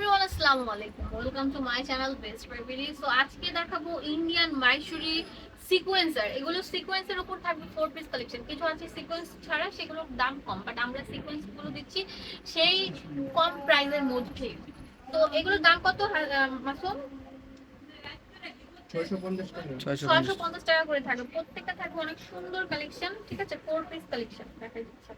Everyone আসসালামু আলাইকুম। Welcome to my channel best family so আজকে দেখাবো ইন্ডিয়ান মাইসুরি সিকোয়েন্সার এগুলো সিকোয়েন্সের উপর থাকবে ফোর পিস কালেকশন কিছু আছে সিকোয়েন্স ছাড়া সেগুলোর দাম কম বাট আমরা সিকোয়েন্সগুলো দিচ্ছি সেই কম প্রাইসের মধ্যে। তো এগুলোর দাম কত আহ, মাসুম? ছয়শো পঞ্চাশ টাকা। করে থাকবে। প্রত্যেকটা থাকবে অনেক সুন্দর কালেকশন ঠিক আছে? ফোর পিস কালেকশন দেখাই দিচ্ছি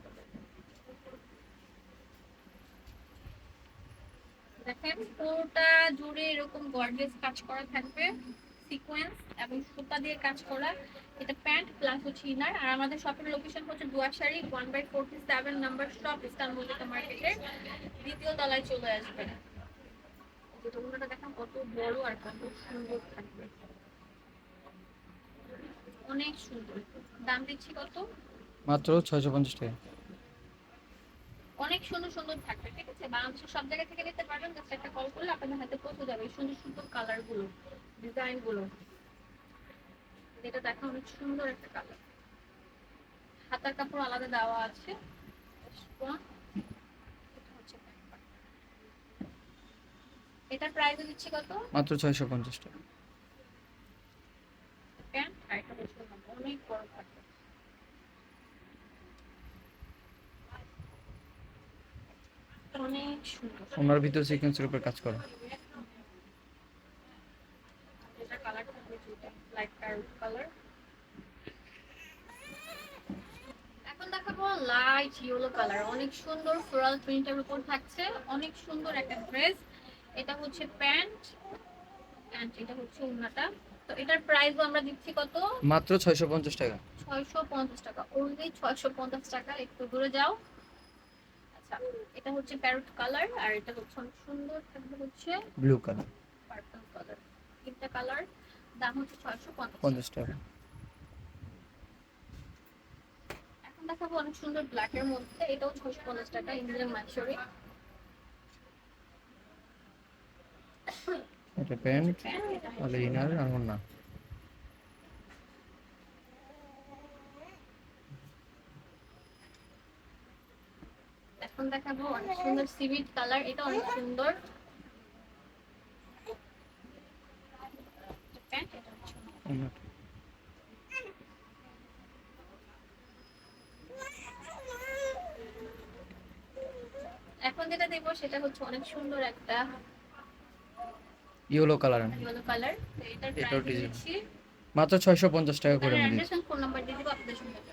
দেখেন, পুরোটা জুড়ে এরকম গর্জেস কাজ করা থাকবে সিকোয়েন্স এবং সুতা দিয়ে কাজ করা। এটা প্যান্ট প্লাস হচ্ছে ইনার আর আমাদের শপের লোকেশন হচ্ছে দুয়াশারি one by forty seven number shop Istanbul মার্কেটের দ্বিতীয় তলায় চলে আসবে দেখেন, কত বড় আর কত সুন্দর থাকবে। অনেক সুন্দর। দাম দিচ্ছি কত? মাত্র ছয়শো পঞ্চাশ টাকা। অনেক সুন্দর সুন্দর থাকবে, ঠিক আছে? বাংলাদেশের সব জায়গা থেকে নিতে পারবেন জাস্ট একটা কল করলে আপনাদের হাতে পৌঁছে যাবে সুন্দর সুন্দর কালারগুলো ডিজাইনগুলো। এটা দেখা অনেক সুন্দর একটা কালার হাতার কাপড় আলাদা দেওয়া আছে। হচ্ছে। এটার প্রাইস দিচ্ছি কত? মাত্র ছয়শো পঞ্চাশ টাকা প্যান্ট আর এটা হচ্ছে হাতা। অনেক বড় থাকবে অনেক সুন্দর। ওনার ভিতর সিকোয়েন্সের উপর কাজ করা এটা লাইট প্যারট কালার এখন দেখাবো লাইট ইয়েলো কালার অনেক সুন্দর ফ্লোরাল প্রিন্টের উপর থাকছে। অনেক সুন্দর একটা ড্রেস এটা হচ্ছে প্যান্ট প্যান্ট এটা হচ্ছে ওড়নাটা। তো এটার প্রাইসও আমরা দিচ্ছি কত? মাত্র ছয়শো পঞ্চাশ টাকা। ছয়শো পঞ্চাশ টাকা। অনলি ছয়শো পঞ্চাশ টাকা। একটু দূরে যাও। আচ্ছা এটা হচ্ছে প্যারট কালার আর এটা হচ্ছে অনেক সুন্দর থাকবে হচ্ছে ব্লু কালার পার্পল কালার তিনটা কালার দাম হচ্ছে ছয়শো পঞ্চাশ টাকা। এখন দেখাবো অনেক সুন্দর ব্ল্যাক এর মধ্যে এটাও ছয়শো পঞ্চাশ টাকা ইন্ডিয়ান মাইসরি এটা প্যান্ট আর ইনার আর ওনা এখন দেখাবো অনেক সুন্দর সিভিট কালার এটা অনেক সুন্দর। এটা। এখন যেটা দেবো সেটা হচ্ছে অনেক সুন্দর একটা ইয়েলো কালার ইয়েলো কালার এটাও প্রাইস মাত্র ছয়শো পঞ্চাশ টাকা করে আমি দিচ্ছি। ফোন নাম্বার দিয়ে দিব আপনাদের সঙ্গে।